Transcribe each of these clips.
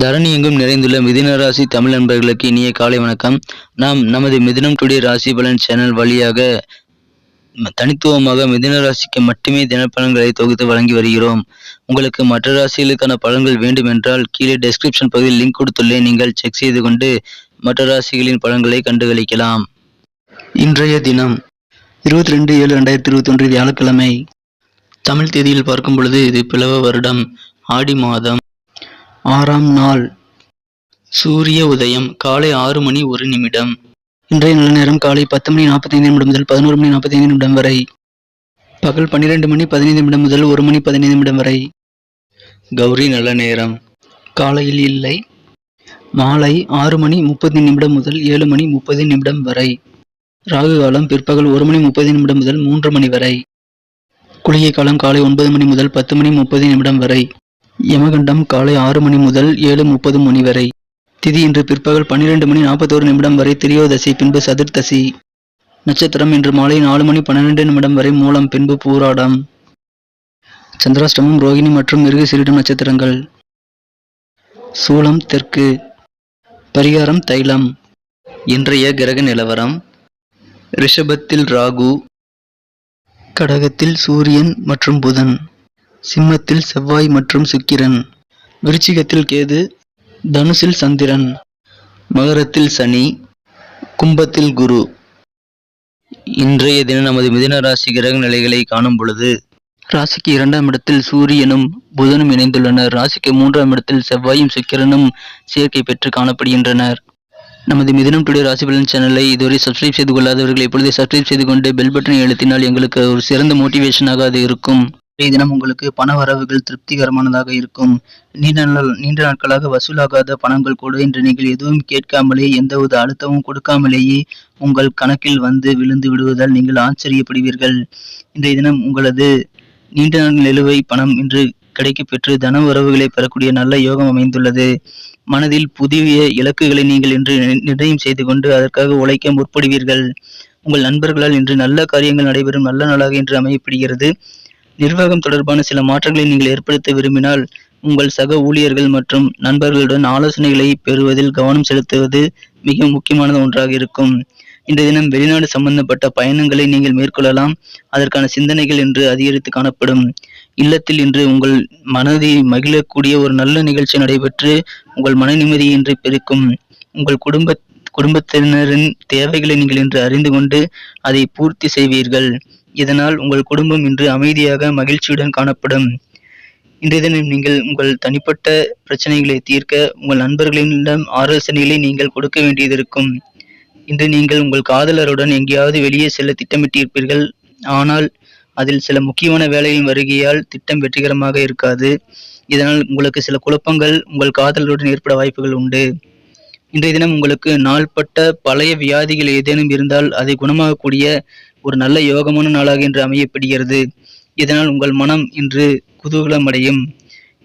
தரணி எங்கும் நிறைந்துள்ள மிதின ராசி தமிழ் நண்பர்களுக்கு இனிய காலை வணக்கம். நாம் நமது மிதினம் டுடே ராசி பலன் சேனல் வழியாக தனித்துவமாக மிதின ராசிக்கு மட்டுமே தினப்பலன்களை தொகுத்து வழங்கி வருகிறோம். உங்களுக்கு மற்ற ராசிகளுக்கான பலன்கள் வேண்டும் என்றால் கீழே டெஸ்கிரிப்ஷன் பகுதியில் லிங்க் கொடுத்துள்ளேன். நீங்கள் செக் செய்து கொண்டு மற்ற ராசிகளின் பலன்களை கண்டுகளிக்கலாம். இன்றைய தினம் இருபத்தி ரெண்டு ஏழு ரெண்டாயிரத்தி இருபத்தி ஒன்று வியாழக்கிழமை தமிழ் தேதியில் பார்க்கும் பொழுது இது பிளவ வருடம். ஆடி மாதம். ஆறாம் நாள். சூரிய உதயம் காலை ஆறு மணி ஒரு நிமிடம். இன்றைய நல்ல நேரம் காலை பத்து மணி நாற்பத்தைந்து நிமிடம் முதல் பதினோரு மணி நாற்பத்தைந்து நிமிடம் வரை. பகல் பன்னிரெண்டு மணி பதினைந்து நிமிடம் முதல் ஒரு மணி பதினைந்து நிமிடம் வரை. கௌரி நல்ல நேரம். காலையில் இல்லை. மாலை ஆறு மணி முப்பது நிமிடம் முதல் ஏழு மணி முப்பது நிமிடம் வரை. ராகு காலம் பிற்பகல் ஒரு மணி முப்பது நிமிடம் முதல் மூன்று மணி வரை. குளிகை காலம் காலை ஒன்பது மணி முதல் பத்து மணி முப்பது நிமிடம் வரை. யமகண்டம் காலை ஆறு மணி முதல் ஏழு முப்பது மணி வரை. திதி இன்று பிற்பகல் பன்னிரண்டு மணி நாற்பத்தோரு நிமிடம் வரை திரியோதசி பின்பு சதுர்த்தசி. நட்சத்திரம் இன்று மாலை நாலு மணி பன்னிரண்டு நிமிடம் வரை மூலம் பின்பு பூராடம். சந்திராஷ்டமம் ரோகிணி மற்றும் மிருகசீரிடம் நட்சத்திரங்கள். சூலம் தெற்கு. பரிகாரம் தைலம். இன்றைய கிரக நிலவரம் ரிஷபத்தில் ராகு கடகத்தில் சூரியன் மற்றும் புதன். சிம்மத்தில் செவ்வாய் மற்றும் சுக்கிரன். விருச்சிகத்தில் கேது தனுசில் சந்திரன். மகரத்தில் சனி கும்பத்தில் குரு. இன்றைய தினம் நமது மிதன ராசி கிரக நிலைகளை காணும் பொழுது ராசிக்கு இரண்டாம் இடத்தில் சூரியனும் புதனும் இணைந்துள்ளனர். ராசிக்கு மூன்றாம் இடத்தில் செவ்வாயும் சுக்கிரனும் சேர்க்கை பெற்று காணப்படுகின்றனர். நமது மிதனம் டுடே ராசி பலன் சேனலை இதுவரை சப்ஸ்கிரைப் செய்து கொள்ளாதவர்கள் இப்பொழுதே சப்ஸ்கிரைப் செய்து கொண்டு பெல் பட்டனை எழுத்தினால் எங்களுக்கு ஒரு சிறந்த மோட்டிவேஷனாக அது இருக்கும். இன்றைய தினம் உங்களுக்கு பண வரவுகள் திருப்திகரமானதாக இருக்கும். நீண்ட நாள் நீண்ட நாட்களாக வசூலாகாத பணங்கள் கூட இன்று நீங்கள் எதுவும் கேட்காமலே எந்தவித அழுத்தமும் கொடுக்காமலேயே உங்கள் கணக்கில் வந்து விழுந்து விடுவதால் நீங்கள் ஆச்சரியப்படுவீர்கள். இன்றைய தினம் உங்களது நீண்ட நாள் நிலுவை பணம் இன்று கிடைக்கப்பெற்று தன உறவுகளை பெறக்கூடிய நல்ல யோகம் அமைந்துள்ளது. மனதில் புதிய இலக்குகளை நீங்கள் இன்று நிர்ணயம் செய்து கொண்டு அதற்காக உழைக்க முற்படுவீர்கள். உங்கள் நண்பர்களால் இன்று நல்ல காரியங்கள் நடைபெறும் நல்ல நாளாக இன்று அமையப்படுகிறது. நிர்வாகம் தொடர்பான சில மாற்றங்களை நீங்கள் ஏற்படுத்த விரும்பினால் உங்கள் சக ஊழியர்கள் மற்றும் நண்பர்களுடன் ஆலோசனைகளை பெறுவதில் கவனம் செலுத்துவது மிக முக்கியமானது ஒன்றாக இருக்கும். இன்றைய தினம் வெளிநாடு சம்பந்தப்பட்ட பயணங்களை நீங்கள் மேற்கொள்ளலாம். அதற்கான சிந்தனைகள் இன்று அதிகரித்து காணப்படும். இல்லத்தில் இன்று உங்கள் மனதை மகிழக்கூடிய ஒரு நல்ல நிகழ்ச்சி நடைபெற்று உங்கள் மன நிம்மதியை இன்று பெருக்கும். உங்கள் குடும்ப குடும்பத்தினரின் தேவைகளை நீங்கள் இன்று அறிந்து கொண்டு அதை பூர்த்தி செய்வீர்கள். இதனால் உங்கள் குடும்பம் இன்று அமைதியாக மகிழ்ச்சியுடன் காணப்படும். இன்றைய தினம் நீங்கள் உங்கள் தனிப்பட்ட பிரச்சனைகளை தீர்க்க உங்கள் நண்பர்களிடம் ஆலோசனைகளை நீங்கள் கொடுக்க வேண்டியதிருக்கும். இன்று நீங்கள் உங்கள் காதலருடன் எங்கேயாவது வெளியே செல்ல திட்டமிட்டிருப்பீர்கள். ஆனால் அதில் சில முக்கியமான வேலையின் வருகையால் திட்டம் வெற்றிகரமாக இருக்காது. இதனால் உங்களுக்கு சில குழப்பங்கள் உங்கள் காதலருடன் ஏற்பட வாய்ப்புகள் உண்டு. இன்றைய தினம் உங்களுக்கு நாள்பட்ட பழைய வியாதிகள் ஏதேனும் இருந்தால் அதை குணமாகக்கூடிய ஒரு நல்ல யோகமான நாளாக இன்று அமையப்படுகிறது. இதனால் உங்கள் மனம் இன்று குதூகலம் அடையும்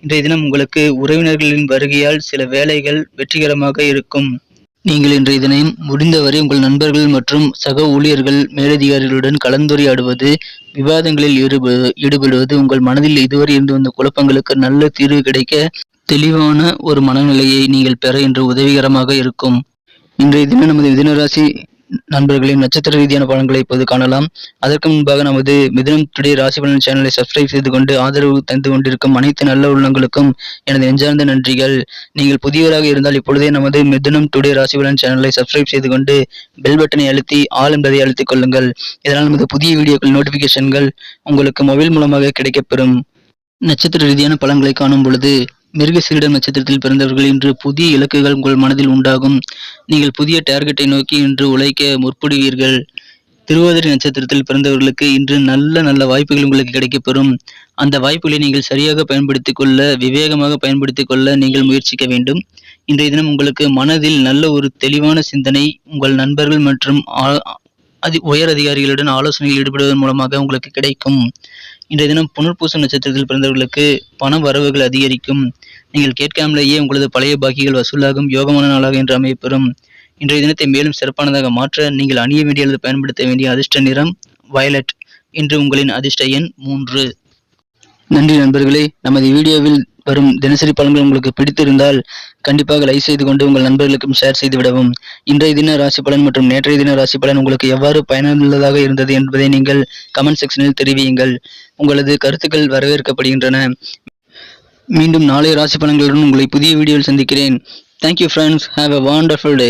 இன்றைய தினம் உங்களுக்கு உறவினர்களின் வருகையால் சில வேலைகள் வெற்றிகரமாக இருக்கும். நீங்கள் இன்றைய தினம் முடிந்தவரை உங்கள் நண்பர்கள் மற்றும் சக ஊழியர்கள் மேலதிகாரிகளுடன் கலந்துரையாடுவது விவாதங்களில் ஈடுபடு ஈடுபடுவது உங்கள் மனதில் இதுவரை இருந்து வந்த குழப்பங்களுக்கு நல்ல தீர்வு கிடைக்க தெளிவான ஒரு மனநிலையை நீங்கள் பெற இன்று உதவிகரமாக இருக்கும். இன்றைய தினம் நமது மிதனராசி நண்பர்களின் நட்சத்திர ரீதியான பலன்களை இப்போது காணலாம். அதற்கு முன்பாக நமது மிதனம் டுடே ராசி பலன் சேனலை சப்ஸ்கிரைப் செய்து கொண்டு ஆதரவு தந்து கொண்டிருக்கும் அனைத்து நல்ல உள்ளங்களுக்கும் எனது நெஞ்சார்ந்த நன்றிகள். நீங்கள் புதியவராக இருந்தால் இப்பொழுதே நமது மிதுனம் டுடே ராசி பலன் சேனலை சப்ஸ்கிரைப் செய்து கொண்டு பெல் பட்டனை அழுத்தி ஆல் என்பதை அழுத்திக் கொள்ளுங்கள். இதனால் நமது புதிய வீடியோக்கள் நோட்டிபிகேஷன்கள் உங்களுக்கு மொபைல் மூலமாக கிடைக்கப்பெறும். நட்சத்திர ரீதியான பலன்களை காணும் பொழுது மிருகசீரிடம் நட்சத்திரத்தில் பிறந்தவர்கள் இன்று புதிய இலக்குகள் உங்கள் மனதில் உண்டாகும். நீங்கள் புதிய டார்கெட்டை நோக்கி இன்று உழைக்க முற்படுவீர்கள். திருவாதிரை நட்சத்திரத்தில் பிறந்தவர்களுக்கு இன்று நல்ல நல்ல வாய்ப்புகள் உங்களுக்கு கிடைக்கப்பெறும். அந்த வாய்ப்புகளை நீங்கள் சரியாக பயன்படுத்திக் கொள்ள விவேகமாக பயன்படுத்திக் கொள்ள நீங்கள் முயற்சிக்க வேண்டும். இன்றைய தினம் உங்களுக்கு மனதில் நல்ல ஒரு தெளிவான சிந்தனை உங்கள் நண்பர்கள் மற்றும் அதி உயர் அதிகாரிகளுடன் ஆலோசனையில் ஈடுபடுவதன் மூலமாக உங்களுக்கு கிடைக்கும். இன்றைய தினம் புனர்பூச நட்சத்திரத்தில் பிறந்தவர்களுக்கு பண வரவுகள் அதிகரிக்கும். நீங்கள் கேட்காமலேயே உங்களது பழைய பாக்கிகள் வசூலாகும். யோகமான நாளாக என்று அமையப்பெறும். இன்றைய தினத்தை மேலும் சிறப்பானதாக மாற்ற நீங்கள் அணிய வேண்டிய அல்லது பயன்படுத்த வேண்டிய அதிர்ஷ்ட நிறம் வயலட் இன்று உங்களின் அதிர்ஷ்ட எண் மூன்று. நன்றி நண்பர்களே. நமது வீடியோவில் வரும். தினசரி பலன்கள் உங்களுக்கு பிடித்திருந்தால் கண்டிப்பாக லைக் செய்து கொண்டு உங்கள் நண்பர்களுக்கும் ஷேர் செய்து விடவும். இன்றைய தின ராசி பலன் மற்றும் நேற்றைய தின ராசி பலன் உங்களுக்கு எவ்வாறு பயனுள்ளதாக இருந்தது என்பதை நீங்கள் கமெண்ட் செக்ஷனில் தெரிவியுங்கள். உங்களது கருத்துக்கள் வரவேற்கப்படுகின்றன. மீண்டும் நாளைய ராசி பலன்களுடன் உங்களை புதிய வீடியோவில் சந்திக்கிறேன். Thank you friends have a wonderful day